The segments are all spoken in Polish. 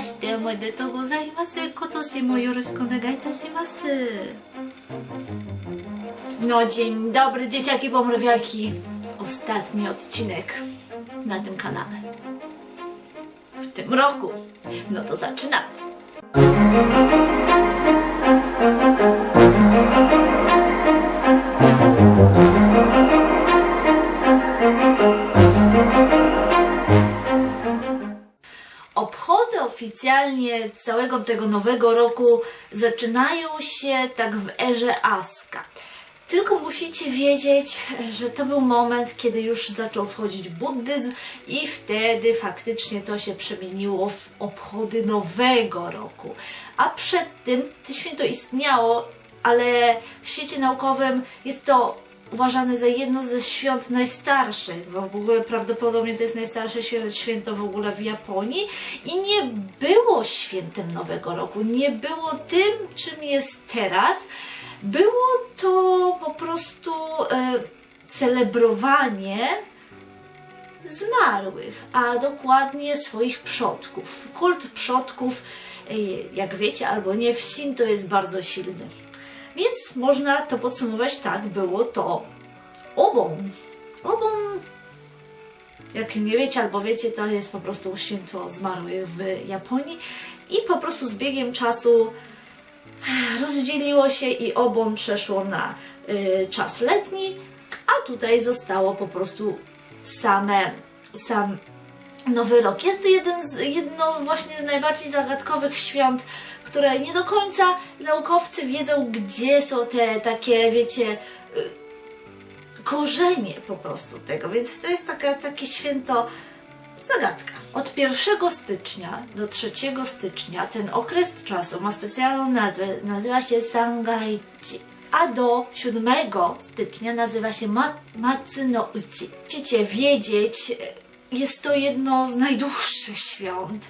ましておめでとうございます。今年もよろしくお願いいたします。No dzień dobry dzieciaki pomrowiaki Ostatni odcinek na tym kanale. W tym roku. No to zaczynamy. Oficjalnie całego tego nowego roku zaczynają się tak w erze Aska. Tylko musicie wiedzieć, że to był moment, kiedy już zaczął wchodzić buddyzm i wtedy faktycznie to się przemieniło w obchody nowego roku. A przed tym to święto istniało, ale w świecie naukowym jest to uważane za jedno ze świąt najstarszych, w ogóle prawdopodobnie to jest najstarsze świę- święto w ogóle w Japonii i nie było świętem Nowego Roku, nie było tym, czym jest teraz. Było to po prostu e, celebrowanie zmarłych, a dokładnie swoich przodków. Kult przodków, e, jak wiecie albo nie, w Shinto jest bardzo silny. Więc można to podsumować tak, było to obon. Obon, jak nie wiecie albo wiecie, to jest po prostu święto zmarłych w Japonii i po prostu z biegiem czasu rozdzieliło się i obon przeszło na y, czas letni, a tutaj zostało po prostu same, sam Nowy Rok. Jest to jeden z, jedno właśnie z najbardziej zagadkowych świąt, które nie do końca naukowcy wiedzą, gdzie są te takie, wiecie, y, korzenie po prostu tego, więc to jest taka, takie święto zagadka. Od 1 stycznia do 3 stycznia ten okres czasu ma specjalną nazwę, nazywa się Sangaichi, a do 7 stycznia nazywa się Ma- Matsuno Uchi. Musicie wiedzieć, jest to jedno z najdłuższych świąt.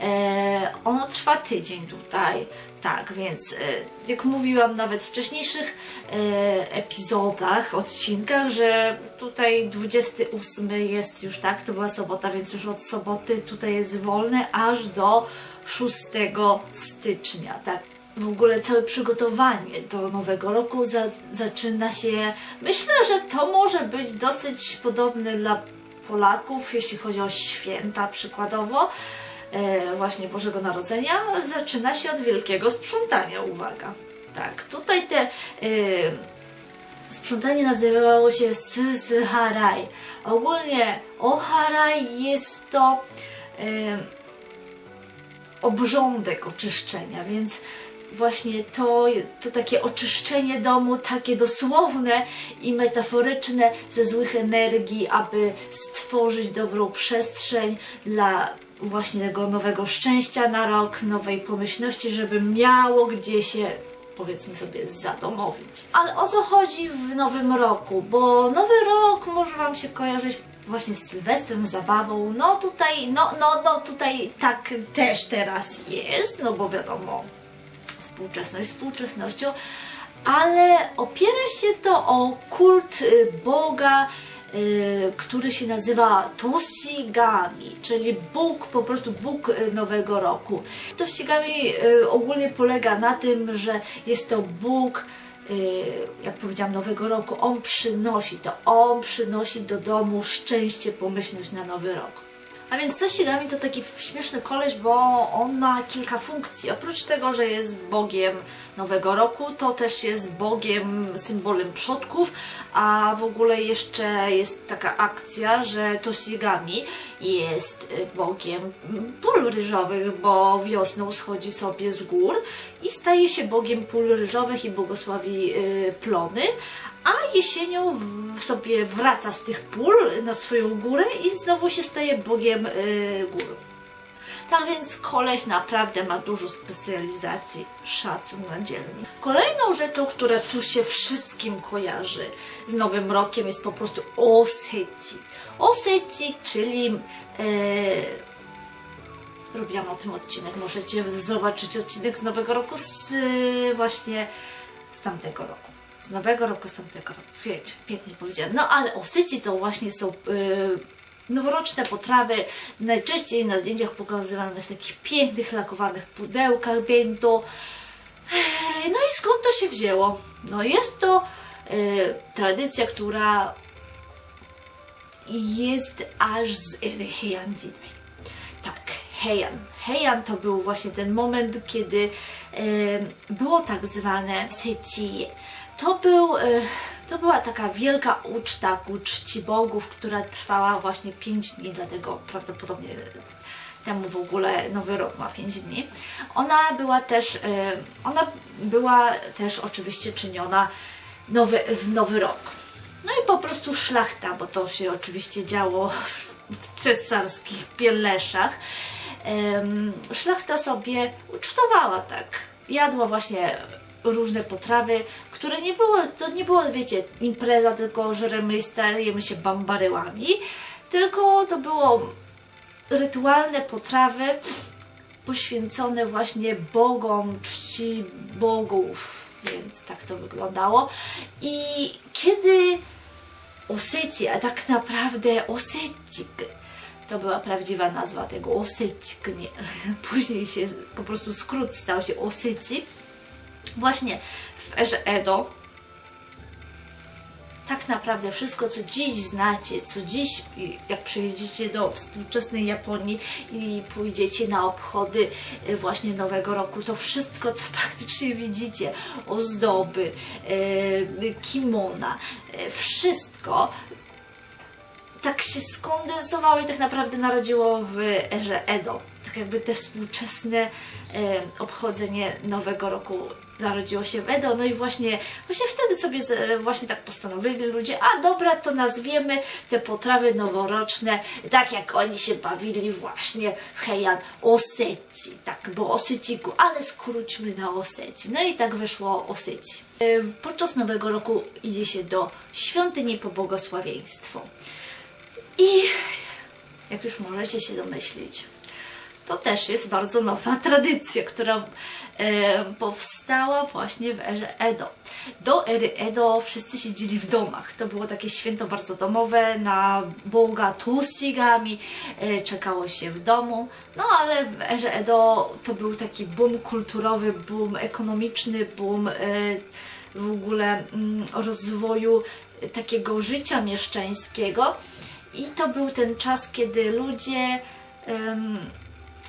E, ono trwa tydzień tutaj, tak, więc e, jak mówiłam nawet w wcześniejszych e, epizodach, odcinkach, że tutaj 28 jest już tak, to była sobota, więc już od soboty tutaj jest wolne aż do 6 stycznia, tak. W ogóle całe przygotowanie do nowego roku za, zaczyna się. Myślę, że to może być dosyć podobne dla Polaków, jeśli chodzi o święta przykładowo e, właśnie Bożego Narodzenia, zaczyna się od wielkiego sprzątania, uwaga. Tak, tutaj te e, sprzątanie nazywało się Sysyharaj. Ogólnie Oharaj jest to e, obrządek oczyszczenia, więc właśnie to, to takie oczyszczenie domu, takie dosłowne i metaforyczne ze złych energii, aby stworzyć dobrą przestrzeń dla właśnie tego nowego szczęścia na rok, nowej pomyślności, żeby miało gdzie się powiedzmy sobie zadomowić. Ale o co chodzi w nowym roku? Bo nowy rok może Wam się kojarzyć właśnie z Sylwestrem, zabawą. No tutaj, no, no, no tutaj tak też teraz jest, no bo wiadomo, współczesność współczesnością, ale opiera się to o kult y, Boga, y, który się nazywa Toshigami, czyli Bóg, po prostu Bóg y, Nowego Roku. Toshigami ogólnie polega na tym, że jest to Bóg, jak powiedziałam, Nowego Roku. On przynosi to, on przynosi do domu szczęście, pomyślność na Nowy Rok. A więc Toshigami to taki śmieszny koleś, bo on ma kilka funkcji. Oprócz tego, że jest bogiem Nowego Roku, to też jest bogiem, symbolem przodków, a w ogóle jeszcze jest taka akcja, że Toshigami jest y, bogiem pól ryżowych, bo wiosną schodzi sobie z gór i staje się bogiem pól ryżowych i błogosławi y, plony, a jesienią sobie wraca z tych pól na swoją górę i znowu się staje bogiem y, gór. Tak więc koleś naprawdę ma dużo specjalizacji. Szacun na dzielni. Kolejną rzeczą, która tu się wszystkim kojarzy z Nowym Rokiem jest po prostu oseci. Oseci, czyli e, robiłam o tym odcinek. Możecie zobaczyć odcinek z Nowego Roku z właśnie z tamtego roku. Z Nowego Roku, z tamtego roku. Wiecie, pięknie powiedziane. No ale osyci to właśnie są y, noworoczne potrawy, najczęściej na zdjęciach pokazywane w takich pięknych, lakowanych pudełkach. Ej, No i skąd to się wzięło? No jest to e, tradycja, która jest aż z ery Heian. Tak, Heian. Heian to był właśnie ten moment, kiedy e, było tak zwane Sechi. To, był, e, to była taka wielka uczta ku czci bogów, która trwała właśnie 5 dni, dlatego prawdopodobnie temu w ogóle Nowy Rok ma 5 dni. Ona była też, e, ona była też oczywiście czyniona nowy, w Nowy Rok. No i po prostu szlachta, bo to się oczywiście działo w cesarskich pieleszach. Szlachta sobie ucztowała tak. Jadła właśnie różne potrawy, które nie było, to nie było, wiecie, impreza, tylko żremy i stajemy się bambaryłami, tylko to było rytualne potrawy poświęcone właśnie bogom, czci bogów, więc tak to wyglądało. I kiedy Oseci, a tak naprawdę Osecik, to była prawdziwa nazwa tego Osecik, nie. Później się po prostu skrót stał się Oseci. Właśnie w erze Edo tak naprawdę wszystko, co dziś znacie, co dziś, jak przyjedziecie do współczesnej Japonii i pójdziecie na obchody e, właśnie Nowego Roku, to wszystko, co praktycznie widzicie, ozdoby, e, kimona, e, wszystko tak się skondensowało i tak naprawdę narodziło w erze Edo. Tak jakby te współczesne obchodzenie Nowego Roku narodziło się w Edo, no i właśnie, właśnie wtedy sobie z, właśnie tak postanowili ludzie, a dobra, to nazwiemy te potrawy noworoczne tak jak oni się bawili właśnie w Heian Oseci, tak, bo Oseciku, ale skróćmy na Oseci. No i tak wyszło Oseci. E, Podczas Nowego Roku idzie się do świątyni po błogosławieństwo. I jak już możecie się domyślić, to też jest bardzo nowa tradycja, która e, powstała właśnie w erze Edo. Do ery Edo wszyscy siedzieli w domach. To było takie święto bardzo domowe, na Boga Tusigami, e, czekało się w domu. No ale w erze Edo to był taki boom kulturowy, boom ekonomiczny, boom e, w ogóle mm, rozwoju takiego życia mieszczańskiego. I to był ten czas, kiedy ludzie,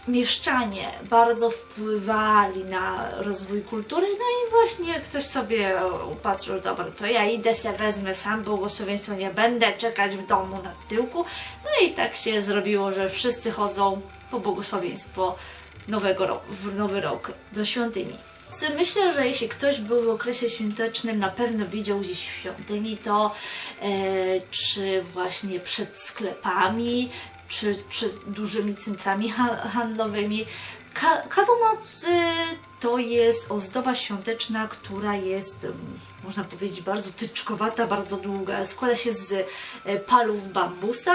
mieszczanie bardzo wpływali na rozwój kultury, no i właśnie ktoś sobie upatrzył, dobra, to ja idę se wezmę sam błogosławieństwo, nie będę czekać w domu na tyłku. No i tak się zrobiło, że wszyscy chodzą po błogosławieństwo nowego w nowy rok do świątyni. Myślę, że jeśli ktoś był w okresie świątecznym, na pewno widział gdzieś w świątyni to, e, czy właśnie przed sklepami, czy przed dużymi centrami ha- handlowymi. Ka- kadomatsu to jest ozdoba świąteczna, która jest, można powiedzieć, bardzo tyczkowata, bardzo długa. Składa się z e, palów bambusa,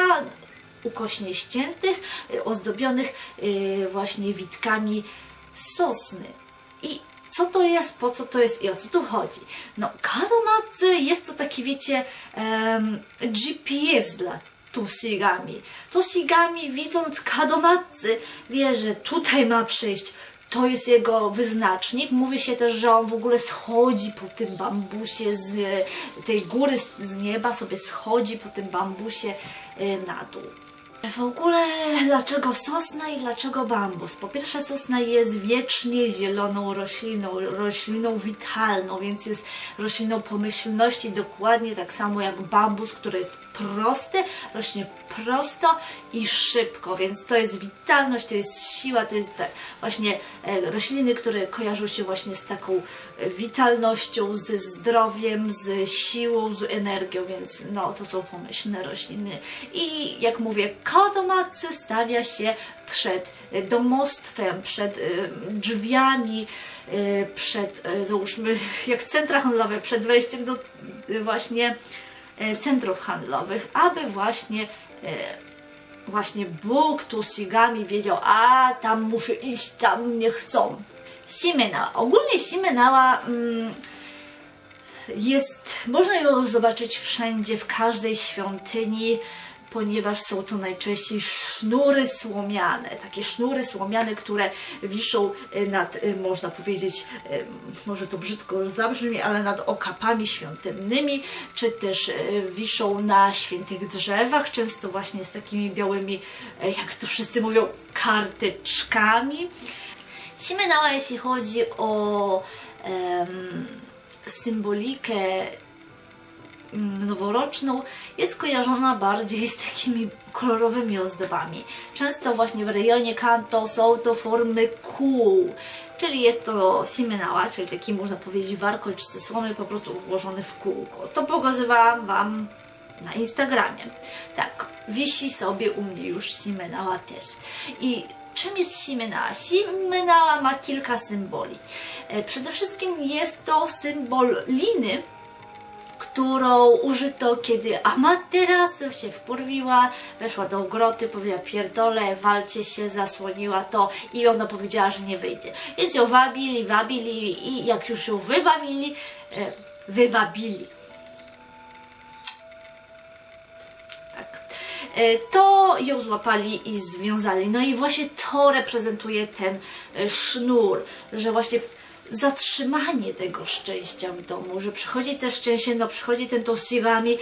ukośnie ściętych, e, ozdobionych e, właśnie witkami sosny. I co to jest, po co to jest i o co tu chodzi? No, kadomatsu jest to taki, wiecie, GPS dla Tosigami. Tosigami widząc kadomatsu wie, że tutaj ma przyjść. To jest jego wyznacznik. Mówi się też, że on w ogóle schodzi po tym bambusie z tej góry, z- z nieba, sobie schodzi po tym bambusie e, na dół. W ogóle dlaczego sosna i dlaczego bambus? Po pierwsze sosna jest wiecznie zieloną rośliną, rośliną witalną, więc jest rośliną pomyślności dokładnie tak samo jak bambus, który jest prosty, rośnie prosto i szybko, więc to jest witalność, to jest siła, to jest właśnie e, rośliny, które kojarzą się właśnie z taką e, witalnością, ze zdrowiem, z siłą, z energią, więc no to są pomyślne rośliny. I jak mówię, kadomatsu stawia się przed e, domostwem, przed drzwiami, przed, załóżmy, jak centra handlowe, przed wejściem do właśnie centrów handlowych, aby właśnie właśnie Bóg tu sigami wiedział, a tam muszę iść, tam mnie chcą. Simenała. Ogólnie Simenała mm, jest, można ją zobaczyć wszędzie, w każdej świątyni. Ponieważ są to najczęściej sznury słomiane, takie sznury słomiane, które wiszą e, nad, e, można powiedzieć, e, może to brzydko zabrzmi, ale nad okapami świątynnymi, czy też wiszą na świętych drzewach, często właśnie z takimi białymi, jak to wszyscy mówią, karteczkami. Simenała, jeśli chodzi o em, symbolikę noworoczną, jest kojarzona bardziej z takimi kolorowymi ozdobami. Często właśnie w rejonie Kanto są to formy kół, czyli jest to simenała, czyli taki można powiedzieć warkoč ze słomy po prostu ułożony w kółko. To pokazywałam Wam na Instagramie. Tak, wisi sobie u mnie już simenała też. I czym jest simenała? Simenała ma kilka symboli. E, Przede wszystkim jest to symbol liny, którą użyto, kiedy Amaterasu się wkurwiła, weszła do groty, powiedziała pierdolę, walcie się, zasłoniła to i ona powiedziała, że nie wyjdzie. Więc ją wabili, wabili i jak już ją wybawili, e, wywabili. Tak. E, To ją złapali i związali. No i właśnie to reprezentuje ten e, sznur, że właśnie zatrzymanie tego szczęścia w domu, że przychodzi te szczęście, no przychodzi ten tosigami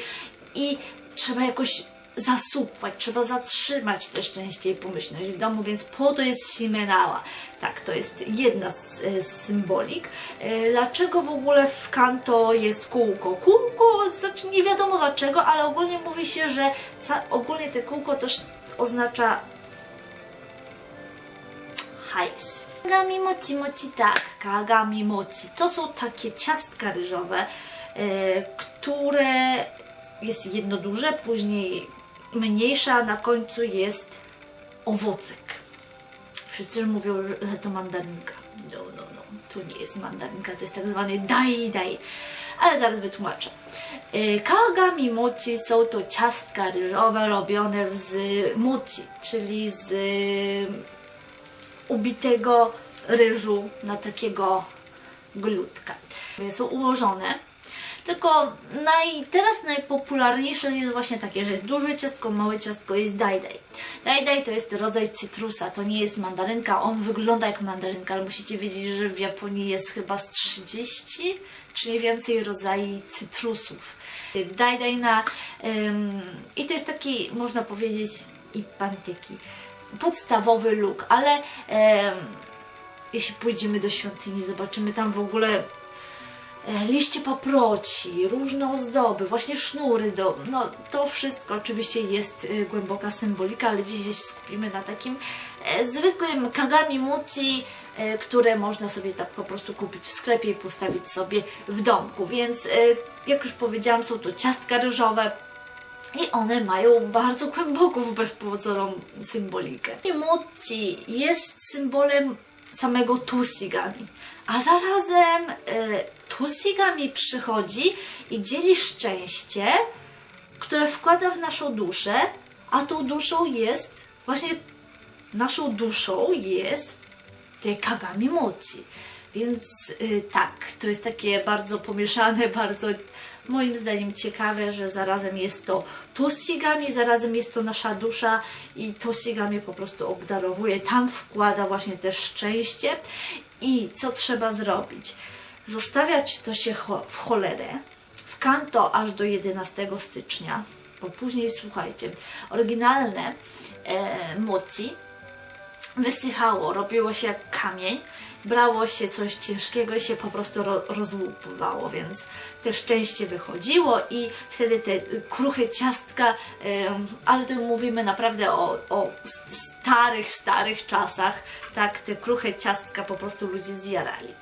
i trzeba jakoś zasupłać, trzeba zatrzymać te szczęście i pomyślność w domu, więc po to jest simenała. Tak, to jest jedna z, e, z symbolik. E, Dlaczego w ogóle w kanto jest kółko? Kółko, znaczy nie wiadomo dlaczego, ale ogólnie mówi się, że ogólnie te kółko też oznacza hajs. Kagami mochi mochi tak, kagami mochi. To są takie ciastka ryżowe, e, które jest jedno duże, później mniejsze, a na końcu jest owocek. Wszyscy mówią, że to mandarynka. No, no, no, to nie jest mandarynka, to jest tak zwany dai dai. Ale zaraz wytłumaczę. E, Kagami mochi są to ciastka ryżowe robione z mochi, czyli z ubitego ryżu na takiego glutka. Są ułożone. Tylko naj, teraz najpopularniejsze jest właśnie takie, że jest duże ciastko, małe ciastko, jest dajdaj. Dajdaj to jest rodzaj cytrusa, to nie jest mandarynka, on wygląda jak mandarynka, ale musicie wiedzieć, że w Japonii jest chyba z 30 czy więcej rodzajów cytrusów. Dajdaj na... ym, I to jest taki, można powiedzieć, i pantyki podstawowy look, ale em, jeśli pójdziemy do świątyni, zobaczymy tam w ogóle e, liście paproci, różne ozdoby, właśnie sznury, do, no to wszystko oczywiście jest e, głęboka symbolika, ale dzisiaj skupimy na takim e, zwykłym kagami mochi, e, które można sobie tak po prostu kupić w sklepie i postawić sobie w domku, więc e, jak już powiedziałam, są to ciastka ryżowe, i one mają bardzo głęboką wbrew pozorom symbolikę. Mochi jest symbolem samego Tusigami. A zarazem e, Tusigami przychodzi i dzieli szczęście, które wkłada w naszą duszę, a tą duszą jest właśnie naszą duszą jest te Kagami Mochi. Więc y, tak, to jest takie bardzo pomieszane, bardzo moim zdaniem ciekawe, że zarazem jest to Tosigami, zarazem jest to nasza dusza i Tosigami po prostu obdarowuje, tam wkłada właśnie też szczęście. I co trzeba zrobić? Zostawiać to się w cholerę, w kanto aż do 11 stycznia, bo później słuchajcie, oryginalne e, moci wysychało, robiło się jak kamień, brało się coś ciężkiego i się po prostu ro, rozłupywało, więc te szczęście wychodziło i wtedy te kruche ciastka, ale tu mówimy naprawdę o, o starych, starych czasach, tak, te kruche ciastka po prostu ludzie zjarali.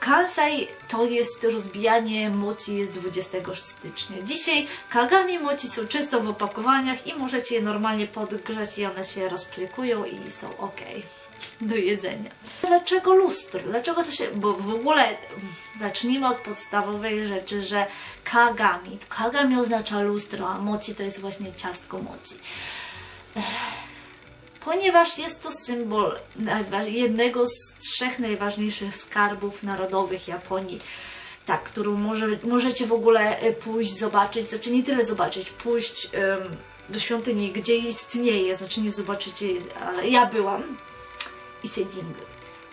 Kansai to jest rozbijanie moci jest 20 stycznia. Dzisiaj kagami moci są czysto w opakowaniach i możecie je normalnie podgrzać i one się rozplikują i są ok do jedzenia. Dlaczego lustro? Dlaczego to się... Bo w ogóle zacznijmy od podstawowej rzeczy, że kagami. Kagami oznacza lustro, a moci to jest właśnie ciastko moci ponieważ jest to symbol jednego z trzech najważniejszych skarbów narodowych Japonii. tak, którą może, możecie w ogóle e, pójść zobaczyć, znaczy nie tyle zobaczyć, pójść em, do świątyni, gdzie istnieje, znaczy nie zobaczycie, ale ja byłam i Sejingu.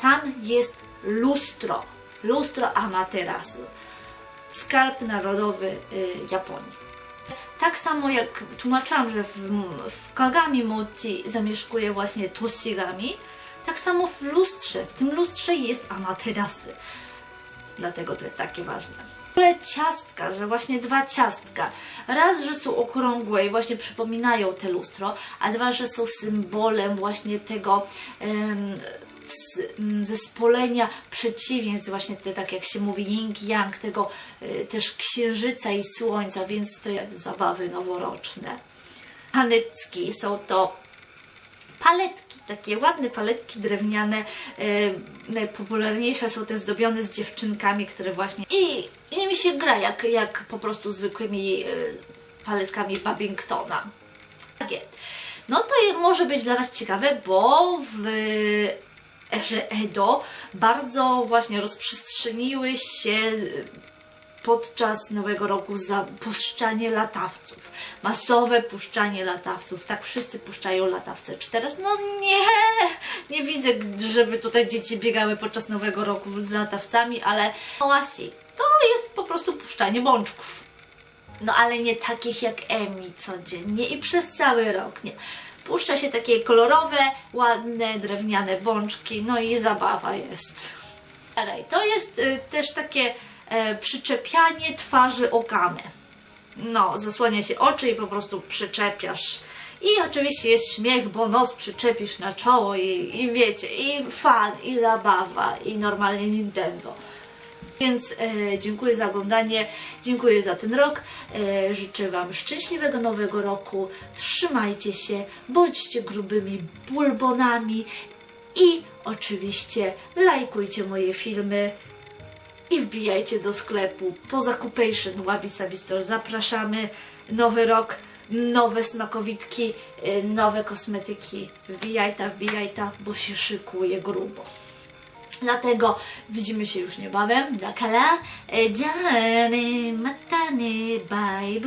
Tam jest lustro, lustro Amaterasu, skarb narodowy y, Japonii. Tak samo jak tłumaczyłam, że w, w Kagami Mochi zamieszkuje właśnie Toshigami, tak samo w lustrze, w tym lustrze jest Amaterasu. Dlatego to jest takie ważne. Ogóle ciastka, że właśnie dwa ciastka. Raz, że są okrągłe i właśnie przypominają te lustro, a dwa, że są symbolem właśnie tego m, zespolenia przeciwieństw, właśnie te, tak jak się mówi, yin-yang, tego y, też księżyca i słońca, więc to zabawy noworoczne. Hanecki są to paletki, takie ładne paletki drewniane. E, najpopularniejsze są te zdobione z dziewczynkami, które właśnie. I nimi się gra jak, jak po prostu zwykłymi e, paletkami Babingtona. Takie. No to może być dla Was ciekawe, bo w erze Edo bardzo właśnie rozprzestrzeniły się podczas Nowego Roku za puszczanie latawców. Masowe puszczanie latawców. Tak wszyscy puszczają latawce. Czy teraz? No nie! Nie widzę, żeby tutaj dzieci biegały podczas Nowego Roku z latawcami, ale no właśnie, to jest po prostu puszczanie bączków. No ale nie takich jak Emi codziennie i przez cały rok, nie. Puszcza się takie kolorowe, ładne, drewniane bączki, no i zabawa jest. Dalej, to jest y, też takie e, przyczepianie twarzy o. No, zasłania się oczy i po prostu przyczepiasz. I oczywiście jest śmiech, bo nos przyczepisz na czoło i, i wiecie, i fan, i zabawa, i normalnie Nintendo. Więc e, dziękuję za oglądanie, dziękuję za ten rok. E, życzę Wam szczęśliwego nowego roku. Trzymajcie się, bądźcie grubymi bulbonami i oczywiście lajkujcie moje filmy i wbijajcie do sklepu po Zakupation Wabi Sabi Store. Zapraszamy. Nowy rok, nowe smakowitki, e, nowe kosmetyki. Wbijajta, wbijajta, bo się szykuje grubo. Dlatego widzimy się już niebawem. だから、えじゃあね、またね、バイ